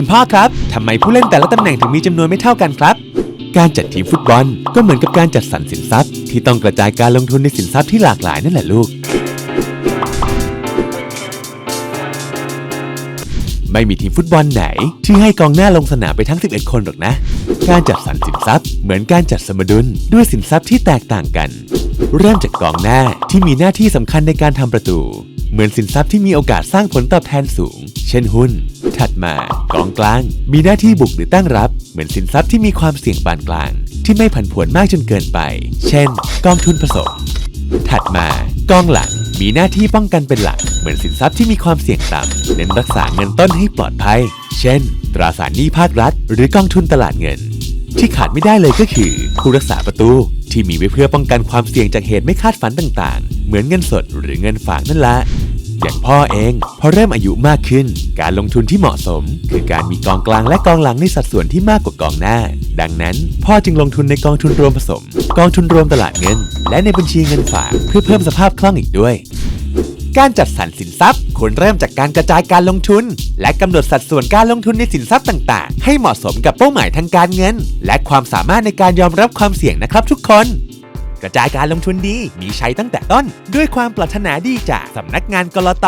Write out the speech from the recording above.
คุณพ่อครับทำไมผู้เล่นแต่ละตำแหน่งถึงมีจำนวนไม่เท่ากันครับ การจัดทีมฟุตบอลก็เหมือนกับการจัดสรรสินทรัพย์ ที่ต้องกระจายการลงทุนในสินทรัพย์ที่หลากหลายนั่นแหละลูก ไม่มีทีมฟุตบอลไหน ที่ให้กองหน้าลงสนามไปทั้ง 11 คนหรอกนะ การจัดสรรสินทรัพย์เหมือนการจัดสมดุลด้วยสินทรัพย์ที่แตกต่างกัน เริ่มจากกองหน้าที่มีหน้าที่สำคัญในการทำประตู เหมือนสินทรัพย์ที่มีโอกาสสร้างผลตอบแทนสูง เช่นหุ้น ถัดมากองกลาง มีหน้าที่บุกหรือตั้งรับ เหมือนสินทรัพย์ที่มีความเสี่ยงปานกลาง ที่ไม่ผันผวนมากจนเกินไป เช่น กองทุนผสม ถัดมากองหลังมีหน้าที่ป้องกันเป็นหลัก เหมือนสินทรัพย์ที่มีความเสี่ยงต่ำเน้นรักษาเงินต้นให้ปลอดภัย เช่น ตราสารหนี้ภาครัฐ หรือกองทุนตลาดเงิน ที่ขาดไม่ได้เลยก็คือผู้รักษาประตู ที่มีไว้เพื่อป้องกันความเสี่ยงจากเหตุไม่คาดฝันต่างๆ เหมือนเงินสดหรือเงินฝากนั่นละอย่างพ่อเองพอเริ่มอายุมากขึ้น การลงทุนที่เหมาะสม คือการมีกองกลางและกองหลังในสัดส่วนที่มากกว่ากองหน้า ดังนั้น พ่อจึงลงทุนในกองทุนรวมผสม กองทุนรวมตลาดเงิน และในบัญชีเงินฝากเพื่อเพิ่มสภาพคล่องอีกด้วย การจัดสรรสินทรัพย์ควรเริ่มจากการกระจายการลงทุน และกำหนดสัดส่วนการลงทุนในสินทรัพย์ต่างๆ ให้เหมาะสมกับเป้าหมายทางการเงิน และความสามารถในการยอมรับความเสี่ยงนะครับทุกคน กระจายการลงทุนดีมีใช้ตั้งแต่ต้น ด้วยความปรารถนาดีจากสำนักงานกลต